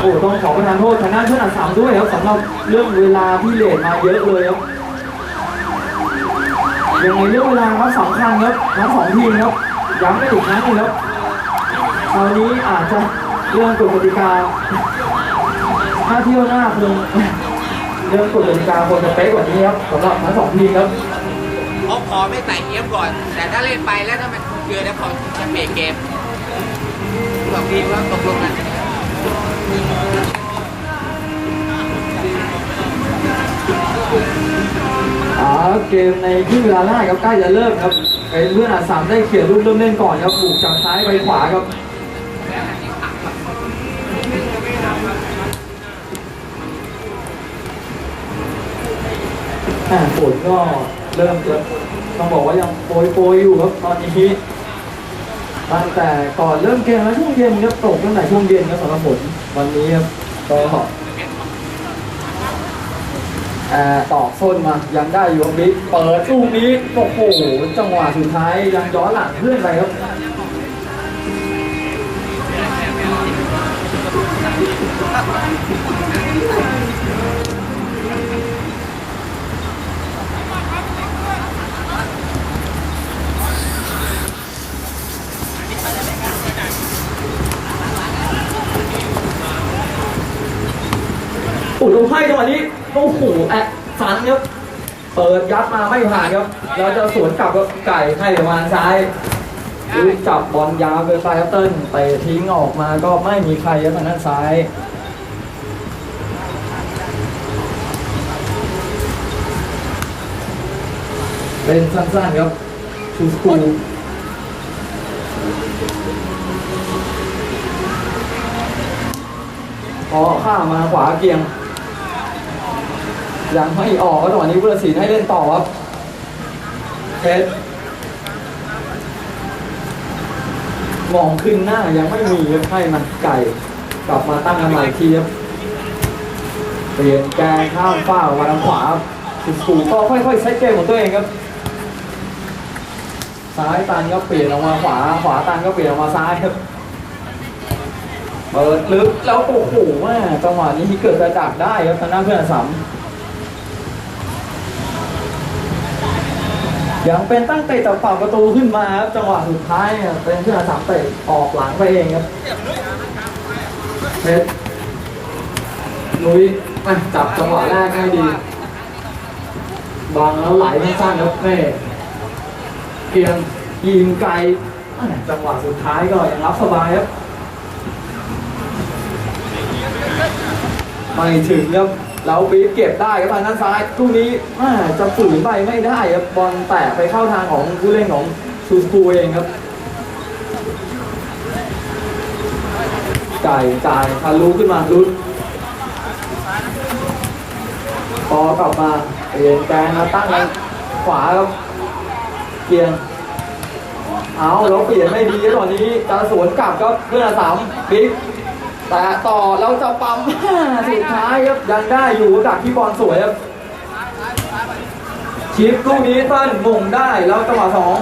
โอ้ต้องขอประทานโทษทางด้านเพื่อนอัดสามด้วยครับสำหรับเรื่องเวลาที่เลทมาเยอะเลยครับยังไงเรื่องเวลาครับสำคัญครับทั้งสองทีมครับย้ำกันอีกครั้งหนึงครับคราวนี้อาจจะเรื่องกฎกติกาถ้าเที่ยวหน้าคงเรื่องกฎกติกาควรจะเป๊ะกว่านี้ครับสำหรับทั้งสองทีมครับเขาขอไม่ใส่เกมก่อน แต่ถ้าเล่นไปแล้วถ้ามันเกินแล้วเขาจะเปลี่ยนเกมสองทีมก็ตกลงกัน อ่าเกมในที่เวลาแรกครับใกล้จะเริ่มครับเป็นเพื่อนอัดสามได้เขียนลูกเริ่มเล่นก่อนครับบุกจากซ้ายไปขวาครับอ่าฝนก็เริ่มจะต้องบอกว่ายังโปรยโปรยอยู่ครับตอนนี้ ตั้งแต่ก่อนเริ่มเกมแล้วช่วงเย็นครับตกตั้งแต่ช่วงเย็นครับสำหรับฝนวันนี้ครับก็เอ่อตอกส้นมายังได้อยู่ครับบิ๊กเปิดลูกนี้โอ้โหจังหวะสุดท้ายยังย้อนหลังเพื่อนไปครับ ให้จังหวะนี้โอ้โหแอะสันครับเปิดยัดมาไม่ผ่านครับแล้วจะสวนกลับกับไก่ให้ประมาณซ้ายลูกจับบอลยาวเกินไปครับเติ้ลเตะทิ้งออกมาก็ไม่มีใครครับทางด้านซ้ายเป็นสั้นๆครับชูสกูพอข้ามมาขวาเกียง ยังไม่ออกก็ตอนนี้พุทธศิลป์ให้เล่นต่อครับเพชรมองขึ้นหน้ายังไม่มีครับให้มันไก่กลับมาตั้งกันใหม่ทีครับเปลี่ยนแกงข้ามฟ้ามาทางขวาครับสุดสูก็ค่อยๆเซตเกมของตัวเองครับ ซ้ายตันก็เปลี่ยนออกมาขวา ขวาตันก็เปลี่ยนออกมาซ้ายครับเปิดลึกแล้วโอ้โหแม่จังหวะนี้เกิดจะดักได้ครับทางด้านเพื่อนสาม ยังเป็นตั้งเตะจากฝั่งประตูขึ้นมาครับจังหวะสุดท้ายเป็นเพื่อนสามเตะออกหลังไปเองครับเพชรนุ้ยจับจังหวะแรกให้ดีบังแล้วไหลสั้นๆครับแม่เพียงยิงไกลจังหวะสุดท้ายก็ยังรับสบายครับไม่ถึงครับ แล้วปี๊บเก็บได้ครับทางด้านซ้ายลูกนี้อจะฝืนไปไม่ได้ครับบอลแตะไปเข้าทางของผู้เล่นของชูสกูเองครับไก่จ่ายทะลุขึ้นมาลุ้นพอกลับมาเปลี่ยนแกนมาตั้งกันขวาครับเกียงเอาแล้วเปลี่ยนไม่ดีตอนนี้จะสวนกลับก็เพื่อนสามบิ๊ก แต่ต่อแล้วจะปั๊มสุดท้ายครับยังได้อยู่ดักที่บอลสวยครับชิปลูกนี้เติ้ลมงได้แล้วจังหวะสอง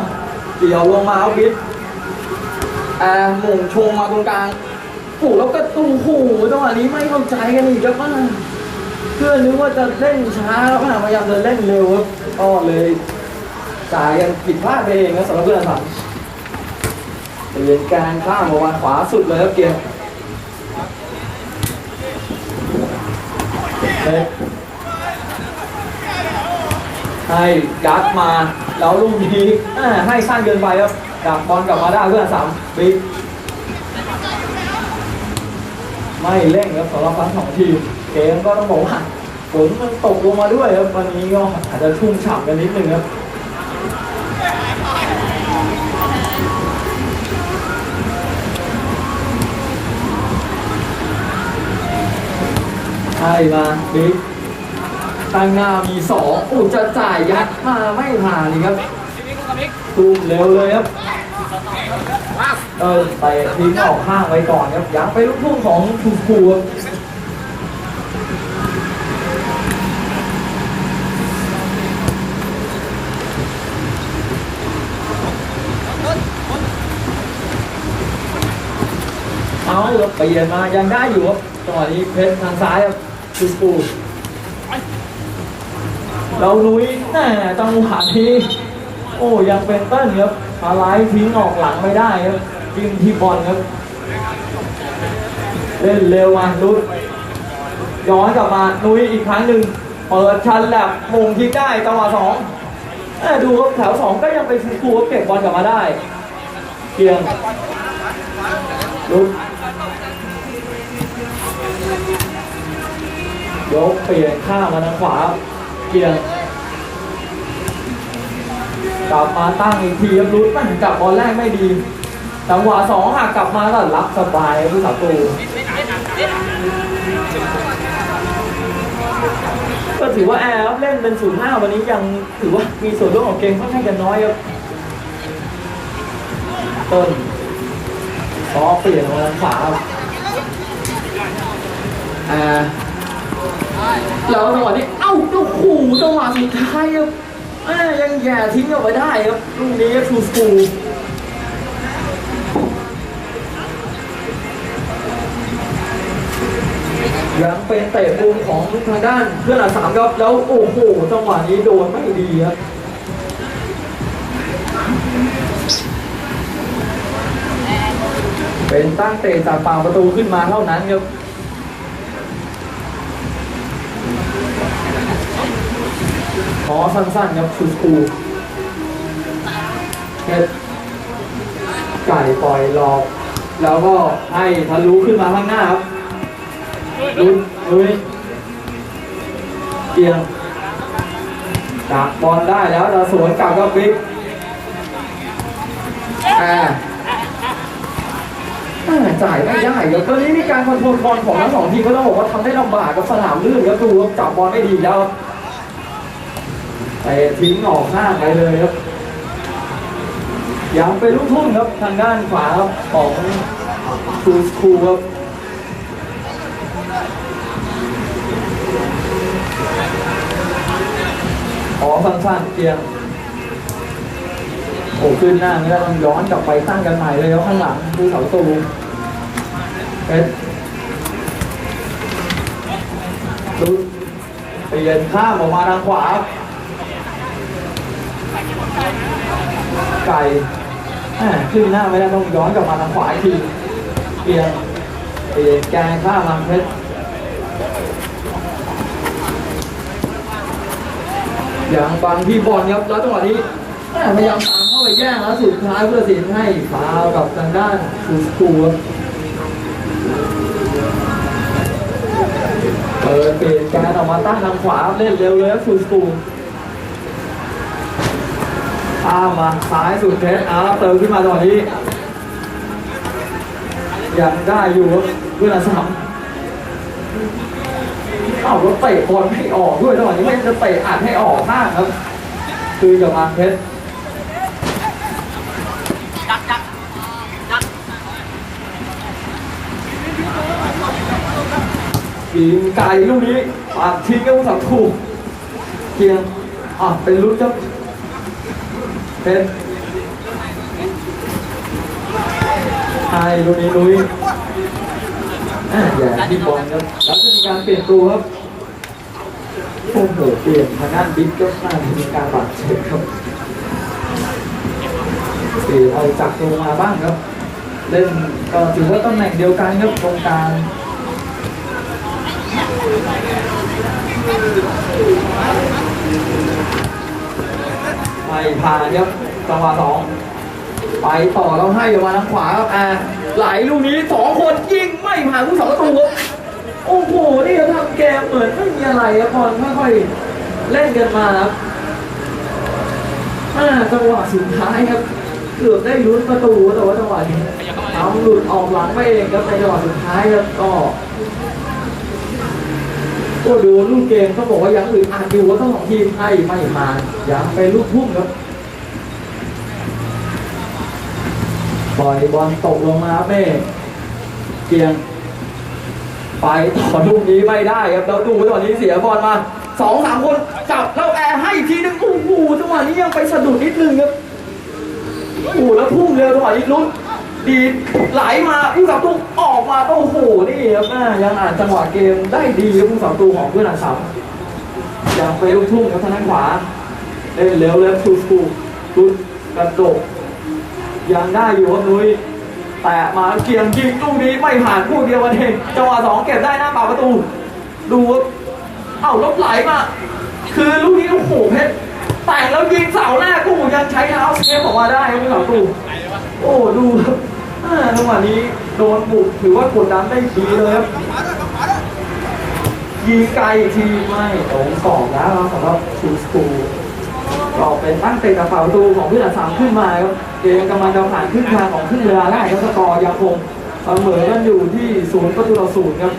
เดี่ยวลงมาเอาบิ๊กแอร์มงชงมาตรงกลางโอ้โหแล้วก็ตุ้หูจังหวะนี้ไม่เข้าใจกันอีกครับว่าเพื่อนนึกว่าจะเล่นช้าแล้วพยายามจะเล่นเร็วครับก็เลยจ่ายกันผิดพลาดไปเองนะสำหรับเพื่อนสันเปลี่ยนการข้ามออกมาขวาสุดเลยครับเกียร์ ให้ยัดมาแล้วลูกนี้ให้สั้นเกินไปครับดักบอลกลับมาได้เพื่อนสามบิ๊กไม่เร่งครับสำหรับทั้งสองทีมเกมก็ต้องบอกว่าฝนมันตกลงมาด้วยครับวันนี้ก็อาจจะชุ่มฉ่ำกันนิดนึงครับ ช่มาบิ๊กตั้งหน้ามีสองอุยจะจ่ายยัดมาไม่ผ่านนี่ครับตูมเร็วเลยครับเออเตะทิ้งออกข้างไว้ก่อนครับยังไปลูกทุ่งของทูคูครับเอาครับเปลี่ยนมายังได้อยู่ครับจังหวะนี้เพชรทางซ้ายครับ คุณปูเราลุยแน่จังหวะนี้โอ้ยังเป็นเต้นครับมาไลทิ้งออกหลังไม่ได้ครับยิงที่บอลครับ เล่นเร็วมาลุดย้อนกลับมานุ้ยอีกครั้งหนึ่งเปิดชันแลบมงทิ้งได้จังหวะสองดูครับแถวสองก็ยังเป็นฟูฟูเก็บบอลกลับมาได้เกียงลุก ยกเปลี่ยนข้ามมาทางขวาเกียงกลับมาตั้งอีกทีครับรุดมันกลับบอลแรกไม่ดีจังหวะสองหักกลับมาก็รับสบายผู้สาตูก็ถือว่าแอร์เล่นเป็นศูนย์ห้าวันนี้ยังถือว่ามีส่วนร่วมของเกมค่อนข้างจะน้อยครับต้นขอเปลี่ยนมาทางขวาครับอ่า แล้วจังหวะนี้เอ้าโอ้โหจังหวะสุดท้ายครับอ่ยังแย่ทิ้งเอาไว้ได้ครับลูกนี้ทูสกูยังเป็นเตะมุมของทางด้านเพื่อนหลัสามครับแล้วโอ้โหจังหวะนี้โดนไม่ดีครับเป็นตั้งเตะจากฝั่งประตูขึ้นมาเท่านั้นครับ ขอสั้นๆครับชูสกูเฮ็ดไก่ปล่อยหลอก แล้วก็ให้ทะลุขึ้นมาข้างหน้าครับลุนลุยเกียงดักบอลได้แล้วเราสวนกลับกับบิ๊กอ่าอ่าจ่ายไม่ได้ครับตอนนี้มีการคอนโทรลบอลของทั้งสองทีมก็ต้องบอกว่าทำได้ลำบากกับสนามลื่นครับดูครับจับบอลไม่ดีแล้ว แต่ทิ้งออกข้างไปเลยครับยังเป็นลูกทุ่งครับทางด้านขวาครับของคูสคูครับขอสั้นๆเกียงโอ้ขึ้นหน้าไม่ได้ต้องย้อนกลับไปตั้งกันใหม่เลยครับข้างหลังดูเสาตูเป็นดูเปลี่ยนข้ามออกมาทางขวาครับ ไก่ขึ้นหน้าไม่ได้ต้องย้อนกลับมาทางขวาอีกทีเปลี่ยนเปลี่ยนแกงข้ามมาเพชรอย่างบางที่บอลครับแล้วจังหวะนี้อ่าพยายามตามเข้าไปแย่งแล้วสุดท้ายเพื่อสินให้ฟาวกับทางด้านซูสกูเปิดเปลี่ยนการออกมาตั้งทางขวาเล่นเร็วเลยครับซูสกู ข้ามมาซ้ายสุดเพชรอ้าวเติมขึ้นมาตอนนี้ยังได้อยู่เพื่อนสามเอ้าแล้วเตะบอลไม่ออกด้วยจังหวะนี้ไม่จะเตะอัดให้ออกข้างครับ คือกับมาเพชรยิงไกลลูกนี้ปัดทิ้งกับผู้สังถูกเพียงอะเป็นลุ้นครับ เป็นไอ้ลุยลุยอะอย่าที่บอลครับแล้วจะมีการเปลี่ยนตัวครับโอ้โหเปลี่ยนทางด้านบิ๊กก็น่าจะมีการบาดเจ็บครับเปลี่ยนเอาจากลงมาบ้างครับเล่นก็ถือว่าตำแหน่งเดียวกันครับตรงกลาง ไม่ผ่านครับจังหวะสองไปต่อแล้วให้ออกมาทางขวาครับอ่าไหลลูกนี้สองคนยิงไม่ผ่านผู้สองประตูครับโอ้โหนี่เขาทำเกมเหมือนไม่มีอะไรครับพอค่อยๆเล่นกันมาครับอ่าจังหวะสุดท้ายครับเกือบได้ลุ้นประตูแต่ว่าจังหวะนี้ทำหลุดออกหลังไปเองครับในจังหวะสุดท้ายครับก็ ก็ดูลูกเกมเขาบอกว่ายังอื่นอาจอยู่ว่าทั้งสองทีมให้ไม่มายังเป็นลูกทุ่งครับปล่อยบอลตกลงมาครับเม่เกียง ไปต่อลูกนี้ไม่ได้ครับแล้วดูจังหวะนี้เสียบอลมาสองสามคนจับแล้วแอร์ให้อีกทีนึงโอ้โหจังหวะนี้ยังไปสะดุดนิดนึงครับโอ้โหแล้วพุ่งเร็วจังหวะนี้ลุ้น ดีดไหลมาผู้สาวตูออกมาโอ้โหนี่ครับแม่ยังอ่านจังหวะเกมได้ดีครับผู้สาวตูของเพื่อนอาสามยังไปลูกทุ่งครับทางด้านขวาเล่นเร็วเร็วชูสกูลุดกระโดดยังได้อยู่ครับนุ้ยแตะมาเกียงยิงลูกนี้ไม่ผ่านผู้เดียวกันเองจังหวะสองเก็บได้หน้าปล่าประตู ดูเอ้ารถไหลมาคือลูกนี้โอ้โหเพชรแต่งแล้วยิงเสาแรกกูยังใช้เท้าเซฟออกมาได้ครับผู้สาวตูโอ้ดูครับ จังหวะนี้โดนบุกถือว่ากดดันได้ดีเลยครับยิงไกลทีไม่ตรงกรอบแล้วครับสำหรับชูสกูก็เป็นตั้งเตะกับฝ่าประตูของผู้ตัดสามขึ้นมาครับเกมกำลังจะผ่านครึ่งทางของครึ่งเวลาแรกครับสกอร์ยังคงเสมอกันอยู่ที่ศูนย์ประตูต่อศูนย์ครับ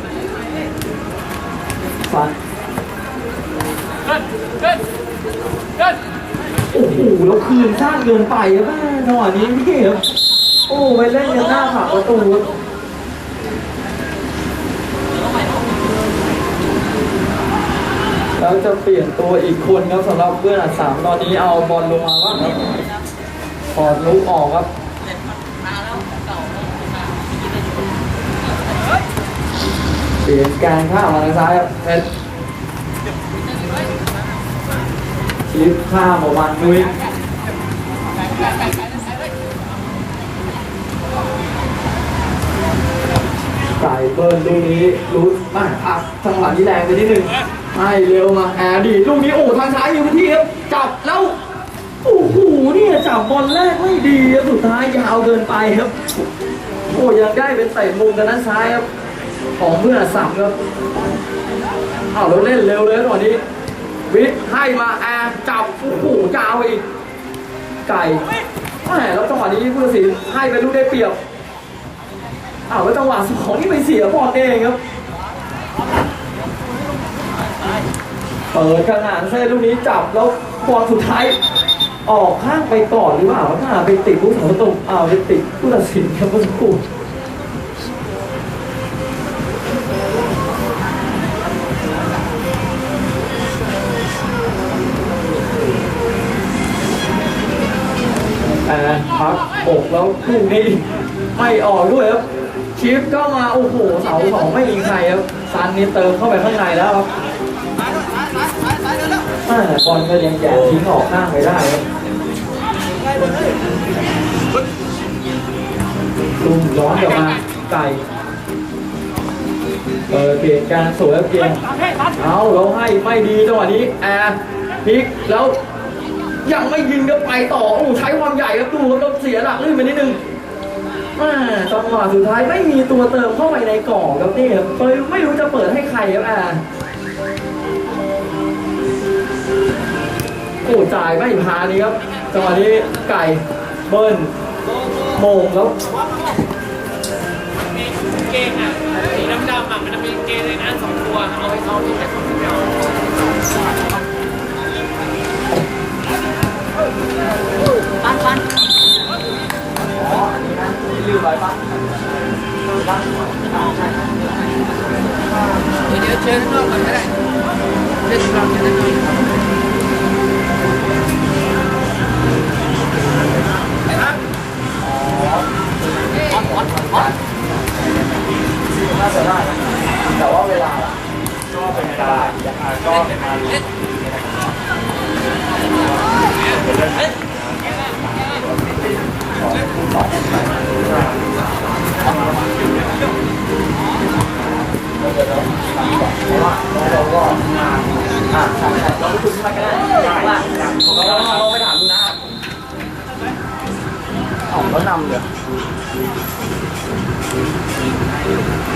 ฟันโอ้โหแล้วคืนสร้างเกินไปครับจังหวะนี้พี่ครับ โอ้ไปเล่นกันหน้าผาประตูแล้วจะเปลี่ยนตัวอีกคนครับสำหรับเพื่อนอัดสามตอนนี้เอาบอลลงมาบ้างครับถอดลุกออกครับเปลี่ยนการข้ามมาทางซ้ายครับเพชรชิปข้ามออกมานุ้ย เบิร์นลูกนี้รูดมาอักจังหวะนี้แรงไปนิดนึงให้เร็วมาแอร์ดีลูกนี้โอ้ทางซ้ายอยู่ที่ครับจับแล้วโอ้โหเนี่ยจับบอลแรกไม่ดีครับสุดท้ายยาวเกินไปครับโอ้ยังได้เป็นเตะมุมกันนั้นซ้ายครับของเพื่อนสับครับเอาเราเล่นเร็วเลยตอนนี้ วิทย์ให้มาแอร์จับโอ้โหยาวอีกไก่แหมแล้วจังหวะนี้ผู้ตัดสินให้เป็นลูกได้เปรียบ อ้าวแล้วจังหวะสองนี่ไปเสียบอลเองครับ เปิดขนาดเส้นลูกนี้จับแล้วบอลสุดท้าย ออกข้างไปก่อนหรือเปล่าถ้าไปติดผู้สาประตูอ้าวไปติดผู้ตัดสินครับเมื่อสักครู่แต่พักอกแล้วลูกนี้ไม่ออกด้วยครับ ชิปก็มา โอ้โห เสาสองไม่มีใครครับซันนี่เติมเข้าไปข้างในแล้วครับอ่าบอลก็ยังแย่ทิ้งออกข้างไปได้ครับลุมย้อนกลับมาไก่เออเปลี่ยนการสวยแล้วเกมเอาเราให้ไม่ดีจังหวะนี้แอร์พิกแล้วยังไม่ยิงก็ไปต่อโอ้ใช้ความใหญ่ครับดูครับเสียหลักลื่นไปนิดนึง แม่จังหวะสุดท้ายไม่มีตัวเติมเข้าไปในกล่องครับนี่ครับเลยไม่รู้จะเปิดให้ใครครับอ่าโอ้จ่ายไม่พานี่ครับจังหวะนี้ไก่เบิ้ลโมงแล้วเกงอะสีดำๆอะมันจะมีเกงเลยนะสองตัวเอาให้เขาที่แค่คนเดียวอ๋ออันนี้นะลืมไปปะเดี๋ยวเชิญข้างนอกก่อน ก็ได้เล่นรอบเชิญข้างนอกน่าจะได้นะแต่ว่าเวลาก็เป็นเวลาก็เป็นมาเล่น แล้วนำเลย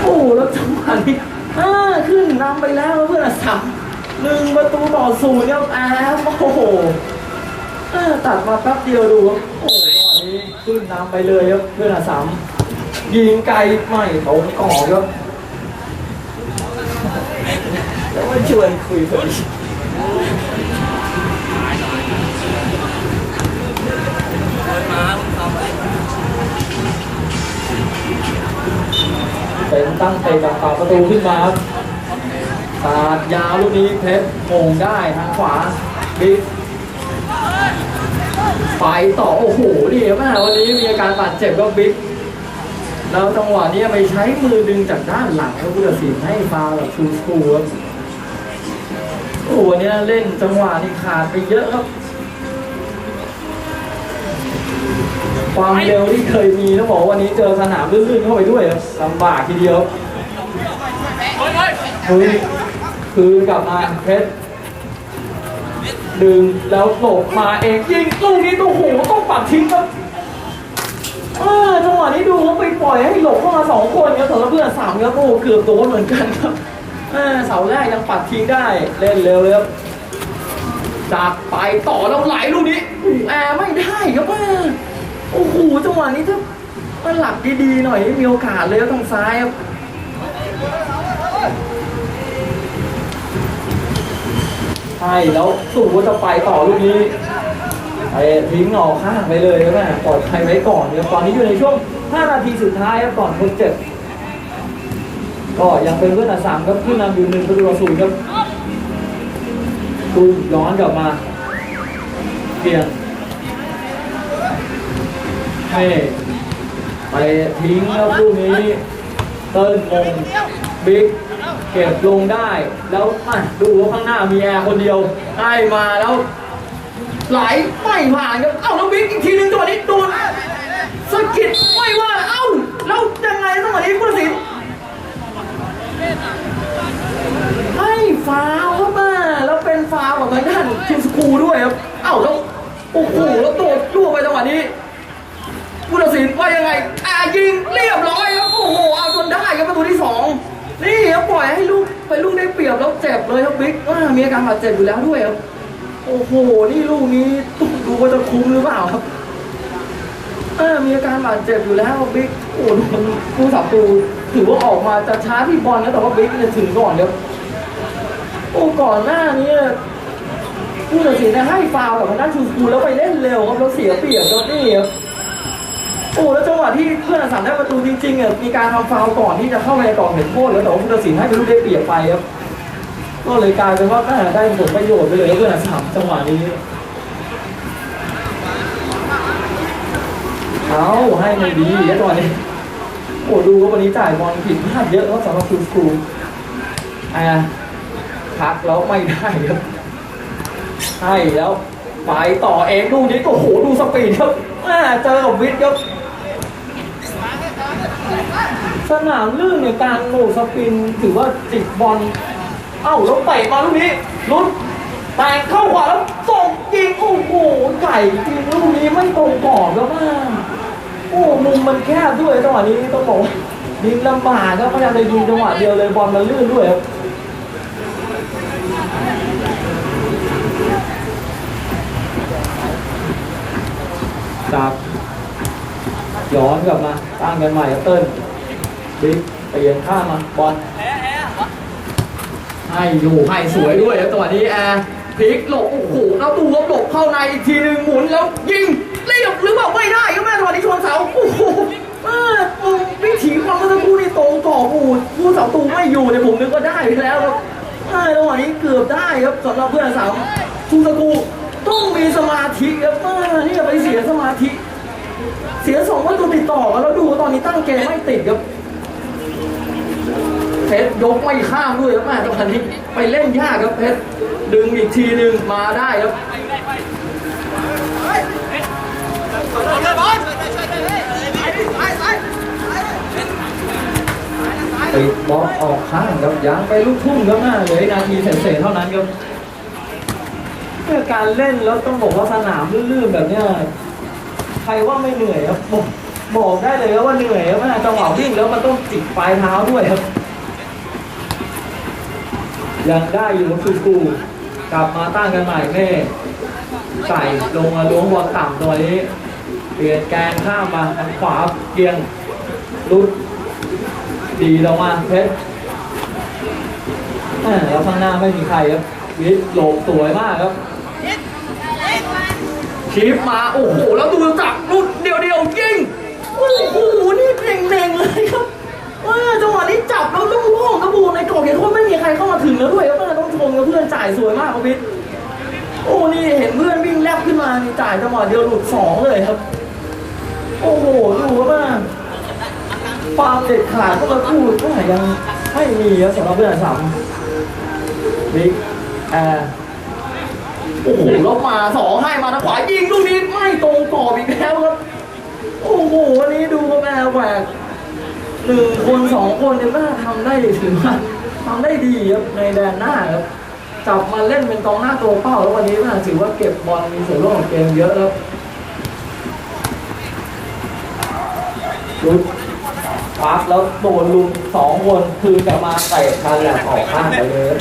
โอ้แล้วจังหวะนี้อ่าขึ้นนำไปแล้วเพื่อนสามหนึ่งประตูต่อศูนย์ครับแอมโอ้โหตัดมาแป๊บเดียวดูครับโอ้โหจังหวะนี้ขึ้นนำไปเลยครับเพื่อนสามยิงไกลไม่ตรงกรอบครับ แล้วมาชวนคุยพอดีเป็นตั้งเตะจากปากประตูขึ้นมาครับสาดยาวลูกนี้เพชรโมงได้ทางขวาบิ๊กไปต่อ โอ้โหนี่แม่วันนี้มีอาการบาดเจ็บก็บิ๊กแล้วจังหวะนี้ไปใช้มือดึงจากด้านหลังแล้วผู้ตัดสินให้ฟาวแบบชูสกูครับ โอ้โหวันนี้เล่นจังหวะนี้ขาดไปเยอะครับ ความเร็วที่เคยมีต้องบอกวันนี้เจอสนามลื่นๆเข้าไปด้วยครับลำบากทีเดียวโอ้ยคืนคืนกลับมาเพชรดึงแล้วหลบมาเองยิงลูกนี้ตัวโหต้องปัดทิ้งครับจังหวะนี้ดูเขาไปปล่อยให้หลบเข้ามาสองคนครับแต่ละเพื่อนสามครับโอ้เกือบโดนเหมือนกันครับ เสาแรกยังปัดทิ้งได้เล่นเร็วเลยครับจากไปต่อแล้วไหลลูกนี้แอร์ไม่ได้ครับแม่โอ้โหจังหวะนี้ถ้ามันหลับดีๆหน่อยมีโอกาสเลยทางซ้ายครับใช่แล้วสู่ว่าจะไปต่อลูกนี้ไปทิ้งออกข้างไปเลยครับแม่ปลอดภัยไว้ก่อนครับตอนนี้อยู่ในช่วง 5 นาทีสุดท้ายครับก่อนทดเจ็บ ก็ยังเป็นเพื่อนอัสามครับขึ้นนำอยู่หนึ่งประตูต่อศูนย์ครับคุณย้อนกลับมาเปลี่ยนเฮ้ไปทิ้งแล้วลูกนี้เติ้ลมงบิ๊กเก็บลงได้ แล้วอะดูว่าข้างหน้ามีแอร์คนเดียวให้มาแล้วไหลไม่ผ่านครับเอ้าแล้วบิ๊กอีกทีหนึงจังหวะนี้โดนสะกิดไม่ว่าเอ้าแล้วยังไงจังหวะนี้ผู้ตัดสินให้ฟาวล์ครับมาแล้วเป็นฟาวล์ของทางด้านทีมสกรูด้วยครับเอ้าแล้วโอ้โหแล้วโดดล่วไปจังหวะนี้ผู้ตัดสินว่ายังไงอ่ายิงเรียบร้อยครับโอ้โหเอาจนได้ครับประตูที่สองนี่ครับปล่อยให้ลูกไปลูกได้เปรียบแล้วเจ็บเลยครับบิ๊กว่ามีอาการบาดเจ็บอยู่แล้วด้วยครับโอ้โหนี่ลูกนี้ต้องดูว่าจะคุ้มหรือเปล่าครับเออมีอาการบาดเจ็บอยู่แล้วบิ๊กโอ้โหผู้สับตูถือว่าออกมาจะช้าที่บอลนะแต่ว่าบิ๊กเนี่ยถึงก่อนครับโอ้ก่อนหน้านี้ ผู้ตัดสินให้ฟาวกับทางด้านชูสกูลแล้วไปเล่นเร็วครับแล้วเสียเปรียบครับนี่ครับโอ้แล้วจังหวะที่เพื่อนอสามได้ประตูจริงๆอะมีการทำฟาวก่อนที่จะเข้าไปในกรอบเห็นโทษแล้วแต่ว่าผู้ตัดสินให้เป็นลูกได้เปรียบไปครับก็เลยกลายเป็นว่าได้ผลประโยชน์ไปเลยเพื่อนอสามจังหวะนี้เอาให้ไม่ดีแล้วตอนนี้โอ้ดูว่าวันนี้จ่ายบอลผิดพลาดเยอะแล้วสำหรับคูสกูอ่าพักแล้วไม่ได้ครับ ให้แล้วไปต่อเองดูนี้โอ้โหดูสปีดครับแม่เจอกับวิทย์ครับสนามลื่นเนี่ยการโหสปินถือว่าจิกบอล เอ้าแล้วเตะมาลูกนี้ลุ้นแต่งเข้าขวาแล้วส่งยิงโอ้โหไก่ยิงลูกนี้ไม่ตรงกรอบแล้วมากโอ้มุมมันแคบด้วยจังหวะนี้ต้องบอกว่ายิงลำบากครับพยายามจะยิงจังหวะเดียวเลยบอลมันลื่นด้วยครับ จากย้อนกลับมาตั้งกันใหม่เติ้ลบิ๊กเปลี่ยนข้ามมาบอลให้อยู่ให้สวยด้วยแล้วจัวนี้แอร์พลิกหลบโอ้โหแล้วดูว่าหลบเข้าในอีกทีหนึ่งหมุนแล้วยิงเรียบหรือเปล่าไม่ได้ก็แม่จัวนี้ชนเสาโอ้โหเออวิถีความเมื่อสักครู่นี่ตรงต่อโอ้โหผู้เสาตูไม่อยู่เนี่ยผมนึกว่าได้ไปแล้วครับเออจังหวะนี้เกือบได้ครับสำหรับเพื่อนสาวทูสกู ต้องมีสมาธิครับเนี่อย่าไปเสียสมาธิ เสียสองประตูติดต่อกันแล้วดูว่าตอนนี้ตั้งเกมไม่ติดครับเพชรยกไม่ข้ามด้วยครับแม่จังหวะนี้ไปเล่นยากครับเพชรดึงอีกทีหนึ่งมาได้ครับติดบอลออกข้างครับยังไปลูกทุ่งครับหน้าเหลยนาทีเศษๆเท่านั้นครับ เพื่อการเล่นแล้วต้องบอกว่าสนามลื่นๆแบบเนี้ยใครว่าไม่เหนื่อยครับบอกบอกได้เลยครับว่าเหนื่อยครับจังหวะวิ่งแล้วมันต้องจิกปลายเท้าด้วยครับ ยังได้อยู่ครับซูกูกลับมาตั้งกันใหม่แม่ใส่ลงมาล้วงบอลต่ำตัวนี้เปลี่ยนแกนข้ามมาทางขวาเกียงลุดดีลงมาเพชรแล้วข้างหน้าไม่มีใครครับวิทหลบสวยมากครับ ชิปมาโอ้โหแล้วดูจับลุดเดียวเดียวยิงโอ้โหนี่เน่งๆเลยครับเออจังหวะนี้จับแล้วลูกโล่งกระบูในกรอบเขตโทษไม่มีใครเข้ามาถึงแล้วด้วยครับเพื่อนต้องชมกับเพื่อนจ่ายสวยมากครับพี่โอ้นี่เห็นเพื่อนวิ่งแลบขึ้นมานี่จ่ายจังหวะเดียวหลุดสองเลยครับ โอ้โหดูครับเพื่อนความเด็ดขาดก็มาพูดก็ยังไม่มีสำหรับเพื่อนสามบิ๊กแอร์ โอ้โหแล้วมาสองให้มาทางขวายิงลูกนี้ไม่ตรงกรอบอีกแล้วครับ โอ้โหวันนี้ดูครับแอร์แหวกหนึ่งคนสองคนเนี่ยน่าทำได้ถือว่าทำได้ดีครับในแดนหน้าครับจับมาเล่นเป็นกองหน้าตัวเป้าแล้ววันนี้น่าถือว่าเก็บบอลมีส่วนร่วมเกมเยอะแล้วลุกปั๊บแล้วโดนลุมสองคนคือจะมาเตะทันแหลออกข้างไปเลย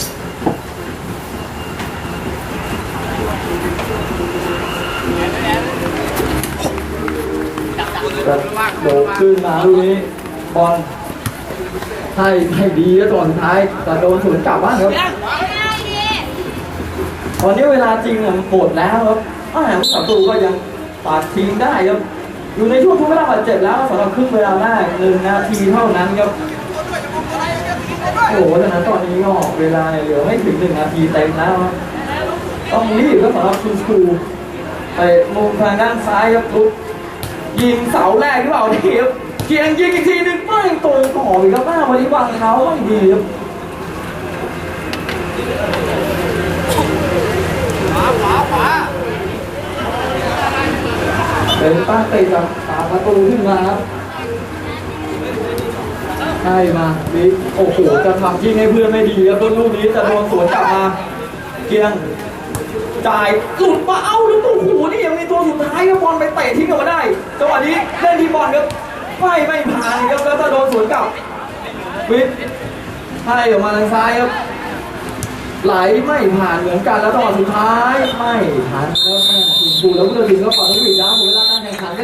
จะโดดขึ้นมาลูกนี้บอลให้ให้ดีแล้วตอนสุดท้าย แต่โดนสวนกลับบ้างครับตอนนี้เวลาจริงมันหมดแล้วครับอ้าวศัตรูก็ยังปาดทิ้งได้ครับ อยู่ในช่วงทุกเวลาบาดเจ็บแล้วสำหรับครึ่งเวลาแรกหนึ่งนาทีเท่านั้นครับโอ้โหฉะนั้นตอนนี้ก็เวลาเนี่ยเหลือไม่ถึงหนึ่งนาทีเต็มแล้วต้องรีบครับสำหรับคุณครูไปมุมทางด้านซ้ายครับลุก ยิงเสาแรกหรือเปล่านี่ครับเกียงยิงอีกทีหนึงไม่ตรงต่ออีกครับหน้าวันนี้วางเท้าไม่ดีครับขวาขวาขวาเป็นตั้งเตะจากตามประตูขึ้นมาครับให้มาบิ๊กโอ้โหจะทำยิงให้เพื่อนไม่ดีครับต้นลูกนี้จะโดนสวนกลับมา เกียง จ่ายหลุดมาเอ้าแล้วตัวหูนี่ยังมีตัวสุดท้ายครับบอลไปเตะทิ้งกลับมาได้จังหวะนี้เล่นที่บอลครับไม่ไม่ผ่านครับแล้วถ้าโดนสวนกลับวิทย์ให้ออกมาทางซ้ายครับไหลไม่ผ่านเหมือนกันแล้วจังหวะสุดท้ายไม่ผ่านครับแม่ทีมบูแล้วผู้ตัดสินก็ฝังวิดนะหมดเวลาการแข่งขัน